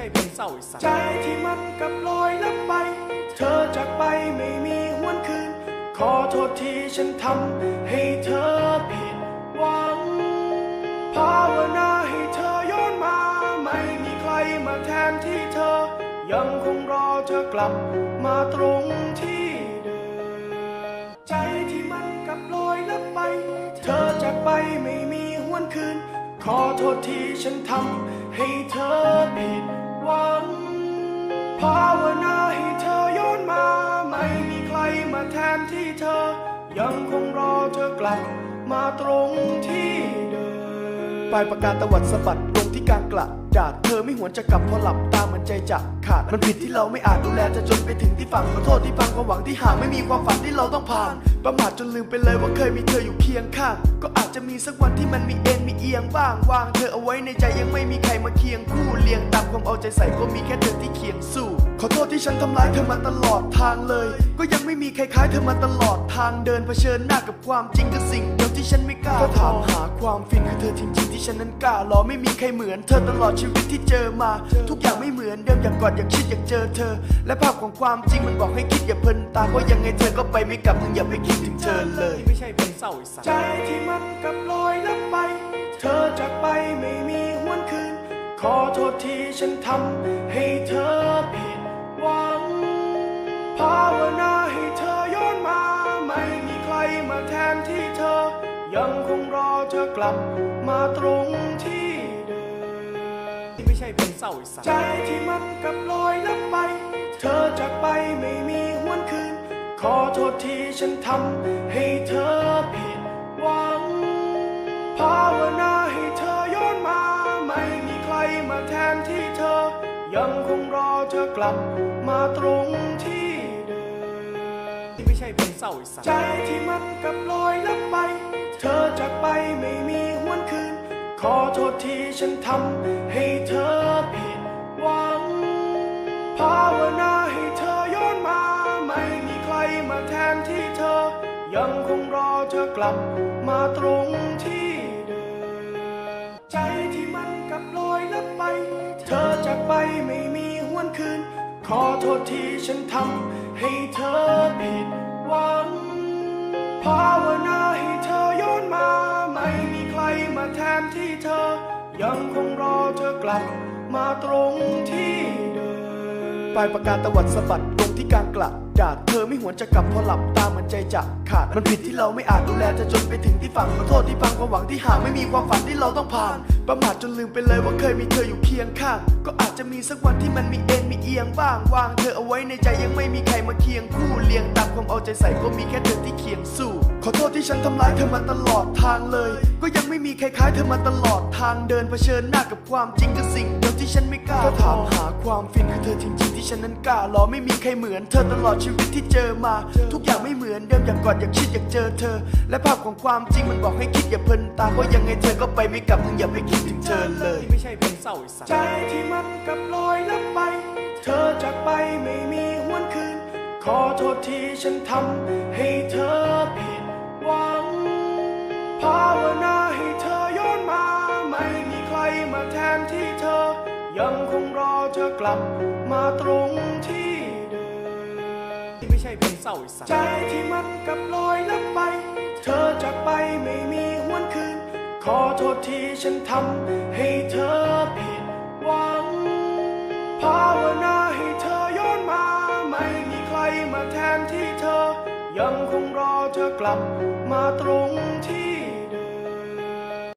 ช่เพลงเศร้าอ้สัตว์ใจที่มันกับลอยลับไป เธอจากไปไม่มีหวนคืน ขอโทษที่ฉันทำให้เธอผิดหวัง ภาวนาให้เธอย้อนมา ไม่มีใครมาแทนที่เธอ ยังคงรอเธอกลับมาตรงที่เดิมใจที่มันกับลอยลับไป เธอจากไปไม่มีหวนคืน ขอโทษที่ฉันทำให้เธอผิด วังภาวนาให้เธอย้อนมา ไม่มีใครมาแทนที่เธอ ยังคงรอเธอกลับมาตรงที่เดิมปลายประกาศตวัดสะบัด ที่กลางกระดาษเธอไม่หวนจะกลับเพราะหลับตามันใจจะขาด มันผิดที่เราไม่อาจดูแลจะจนไปถึงที่ฝั่งขอโทษที่พังความหวังที่ห่างไม่มีความฝันที่เราต้องผ่าน ประมาทจนลืมไปเลยว่าเคยมีเธออยู่เคียงข้าง ก็อาจจะมีสักวันที่มันมีเอ็นมีเอียงบ้างวางเธอเอาไว้ในใจยังไม่มีใครมาเคียงคู่เลียงตามความเอาใจใส่ก็มีแค่เธอที่เคียงสู้ ขอโทษที่ฉันทำร้ายเธอมาตลอดทางเลย ก็ยังไม่มีใครคล้ายเธอมาตลอดทางเดินเผชิญหน้ากับความจริงกับสิ่ง ที่ฉันไม่กล้าถาถามหาความฟินคือเธอจริงๆที่ฉันนั้นกล้ารอไม่มีใครเหมือนเธอตลอดชีวิตที่เจอมา ทุกอย่างไม่เหมือนเดิมอยากกอดอยากชิดอยากเจอเธอ และภาพของความจริงมันบอกให้คิดอย่าเพลินตาเพราะยังไงเธอก็ไปไม่กลับมึงอย่าไปคิดถึงเธอเลย ไม่ใช่เพลงเศร้าอ้สัตว์ใจที่มันกับลอยลับไป เธอจากไปไม่มีหวนคืน ขอโทษที่ฉันทำให้เธอผิด ยังคงรอเธอกลับมาตรงที่เดิมที่ไม่ใช่เพลงเศร้าอ้สัตว์ใจที่มันกับลอยลับไป เธอจากไปไม่มีหวนคืน ขอโทษที่ฉันทำให้เธอผิดหวังภาวนาให้เธอย้อนมา ไม่มีใครมาแทนที่เธอ ยังคงรอเธอกลับมาตรงที่ มไม่ใช่เพลงเศร้าอ้สัตว์ใจที่มันกับลอยลับไป เธอจากไปไม่มีหวนคืน ขอโทษที่ฉันทำให้เธอผิดหวัง ภาวนาให้เธอย้อนมา ไม่มีใครมาแทนที่เธอ ยังคงรอเธอกลับมาตรงที่เดิมใจที่มันกับลอยลับไป เธอจากไปไม่มี ขอโทษที่ฉันทำให้เธอผิดหวังภาวนาให้เธอย้อนมา ไม่มีใครมาแทนที่เธอ ยังคงรอเธอกลับมาตรงที่เดิมปลายประกาศตวัดสะบัดลงที่กลางกลับาษเธอไม่หวนจะกลับพราะหลับตามันใจจะขาด มันผิดที่เราไม่อาจดูแลจะจนไปถึงที่ฝั่งขอโทษที่พังความหวังที่ห่างไม่มีความฝันที่เราต้องผ่าน ประมาทจนลืมไปเลยว่าเคยมีเธออยู่เคียงข้าง ก็อาจจะมีสักวันที่มันมีเอ็นมีเอียงบ้าง วางเธอเอาไว้ในใจยังไม่มีใครมาเคียงคู่เลี้ยงตามความเอาใจใส่ก็มีแค่เธอที่เคียงสู้ ขอโทษที่ฉันทำร้ายเธอมาตลอดทางเลย ก็ยังไม่มีใครคล้ายเธอมาตลอดทางเดินเผชิญหน้ากับความจริงกับสิ่งเดียวที่ฉันไม่กล้าถ้าถามหาความฟินคือเธอจริงๆที่ฉันนั้นกล้ารอไม่มีใครเหมือนเธอตลอดชีวิตที่เจอมา ทุกอย่างไม่เหมือนเดิมอยากกอดอยากชิดอยากเจอเธอ และภาพของความจริงมันบอกให้คิดอย่าเพลินตาเพราะยังไงเธอก็ไปไม่กลับมึงอย่าไปคิดถึงเธอเลยไม่ใช่เพลงเศร้าไอ้สัตว์ใจที่มันกลับลอยลับไป เธอจากไปไม่มีหวนคืน ขอโทษที่ฉันทำให้เธอผิดหวังภาวนาให้เธอย้อนมา ไม่มีใครมาแทนที่เธอ ยังคงรอเธอกลับมาตรงที่เดิมไม่ ใช่เพลงเศร้าอีสัตว์ใจที่มันกับลอยลับไป เธอจากไปไม่มีหวนคืน ขอโทษที่ฉันทำให้เธอผิดหวัง ภาวนาให้เธอย้อนมา ไม่มีใครมาแทนที่เธอ ยังคงรอเธอกลับมาตรงที่